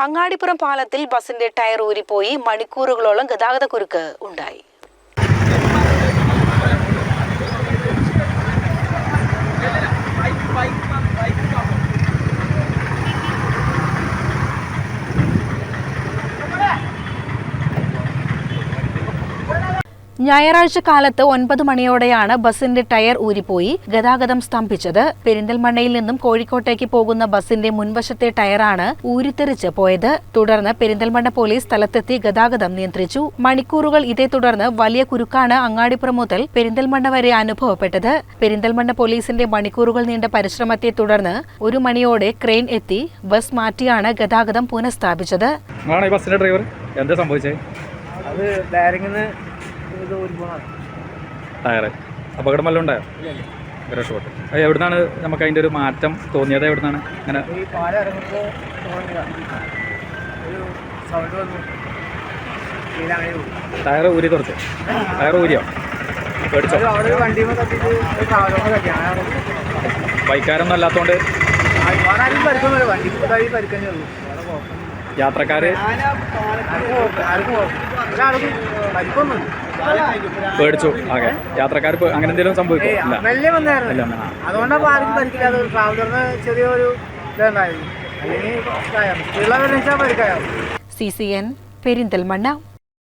അങ്ങാടിപ്പുറം പാലത്തിൽ ബസിന്റെ ടയർ ഊരിപ്പോയി മണിക്കൂറുകളോളം ഗതാഗത കുരുക്ക് ഉണ്ടായി. ഞായറാഴ്ച കാലത്ത് ഒൻപത് മണിയോടെയാണ് ബസിന്റെ ടയർ ഊരിപ്പോയി ഗതാഗതം സ്തംഭിച്ചത്. പെരിന്തൽമണ്ണയിൽ നിന്നും കോഴിക്കോട്ടേക്ക് പോകുന്ന ബസിന്റെ മുൻവശത്തെ ടയറാണ് ഊരിത്തെറിച്ച് പോയത്. തുടർന്ന് പെരിന്തൽമണ്ണ പോലീസ് സ്ഥലത്തെത്തി ഗതാഗതം നിയന്ത്രിച്ചു. മണിക്കൂറുകൾ ഇതേ തുടർന്ന് വലിയ കുരുക്കാണ് അങ്ങാടിപ്പുറം മുതൽ പെരിന്തൽമണ്ണ വരെ അനുഭവപ്പെട്ടത്. പെരിന്തൽമണ്ണ പോലീസിന്റെ മണിക്കൂറുകൾ നീണ്ട പരിശ്രമത്തെ തുടർന്ന് ഒരു മണിയോടെ ക്രെയിൻ എത്തി ബസ് മാറ്റിയാണ് ഗതാഗതം പുനഃസ്ഥാപിച്ചത്. ഡ്രൈവർ? എന്താ സംഭവിച്ചത് അത് ടയറ് അപകടം വല്ലതും ഉണ്ടായോ? രക്ഷപ്പെട്ടു. എവിടുന്നാണ് നമുക്ക് അതിന്റെ ഒരു മാറ്റം തോന്നിയത്? എവിടുന്നാണ് അങ്ങനെ ടയർ ഊരി തുറച്ച് ടയർ ഊരിയോ? പേടിച്ചോ? ബൈക്കാരൊന്നും അല്ലാത്തതുകൊണ്ട് യാത്രക്കാര്? ആർക്കും പരിക്കൊന്നുമില്ല. പേടിച്ചു. ഓക്കെ യാത്രക്കാർ അങ്ങനെ എന്തെങ്കിലും സംഭവിക്കും. അതുകൊണ്ടാണ് ആർക്കും പരിക്കില്ലാതെ ട്രാവലറിന് ചെറിയൊരു ഇതുണ്ടായിരുന്നു. അല്ലെങ്കിൽ സി സി എൻ പെരിന്തൽമണ്ണ